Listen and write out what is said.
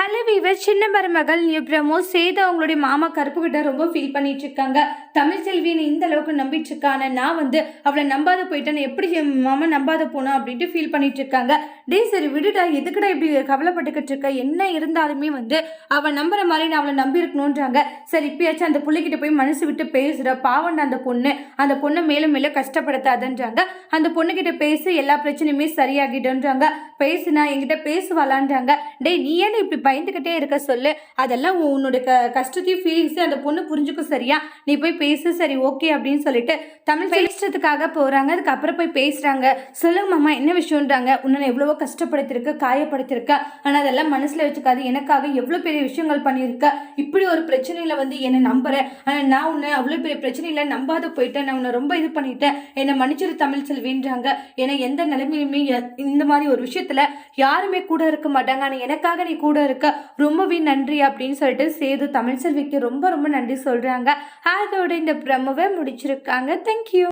Hello viewer சின்ன மருமகள் new promo Setu அவங்களுடைய மாமா கருப்பு கிட்ட ரொம்ப ஃபீல் பண்ணிட்டு இருக்காங்க. தமிழ் செல்வியை இந்த அளவுக்கு நம்பிட்டு இருக்கான நான் வந்து அவளை நம்பாத போயிட்டேன்னு எப்படி என் மாமா நம்பாத போனோம் அப்படின்ட்டு ஃபீல் பண்ணிட்டு இருக்காங்க. டேய் சரி விடுடா எதுக்குடா இப்படி கவலைப்பட்டுக்கிட்டு இருக்க? என்ன இருந்தாலுமே வந்து அவள் நம்புற மாதிரி நான் அவளை நம்பியிருக்கணுன்றாங்க சரி இப்பயாச்சும் அந்த பிள்ளைகிட்ட போய் மனசு விட்டு பேசுற பாவண்டா அந்த பொண்ணு. அந்த பொண்ணை மேலும் மேலும் கஷ்டப்படுத்தாதன்றாங்க. அந்த பொண்ணுகிட்ட பேசி எல்லா பிரச்சனையுமே சரியாகிடுன்றாங்க பேசுனா என்கிட்ட பேசுவாளான்றாங்க. டேய் நீ ஏன் இப்படி பயந்துக்கிட்டே இருக்க சொல்லு. அதெல்லாம் உன்னோட க கஷ்டத்தையும் ஃபீலிங்ஸையும் அந்த பொண்ணு புரிஞ்சுக்கும் சரியா? நீ போய் பேசு. சரி ஓகே அப்படின்னு சொல்லிட்டு தமிழ் பேசுறதுக்காக போகிறாங்க அதுக்கப்புறம் போய் பேசுகிறாங்க சொல்லுங்க மாமா என்ன விஷயம்ன்றாங்க? உன்னை எவ்வளவோ கஷ்டப்படுத்திருக்க காயப்படுத்திருக்க. ஆனால் அதெல்லாம் மனசில் வச்சுக்காது. எனக்காக எவ்வளோ பெரிய விஷயங்கள் பண்ணியிருக்க. இப்படி ஒரு பிரச்சனையில் வந்து என்னை நம்புகிறேன் ஆனால் நான் உன்னை அவ்வளோ பெரிய பிரச்சனையில் நம்பாத போயிட்டேன். நான் உன்னை ரொம்ப இது பண்ணிட்டேன். என்னை மன்னிச்சிரு தமிழ் செல்வின்றாங்க. ஏன்னா எந்த நிலைமையுமே இந்த மாதிரி ஒரு விஷயத்த விஷயத்துல யாருமே கூட இருக்க மாட்டாங்க. ஆனால் எனக்காக நீ கூட இருக்க ரொம்பவே நன்றி அப்படின்னு சொல்லிட்டு சேது தமிழ் செல்விக்கு ரொம்ப ரொம்ப நன்றி சொல்றாங்க. அதோட இந்த பிரமவை முடிச்சிருக்காங்க. தேங்க்யூ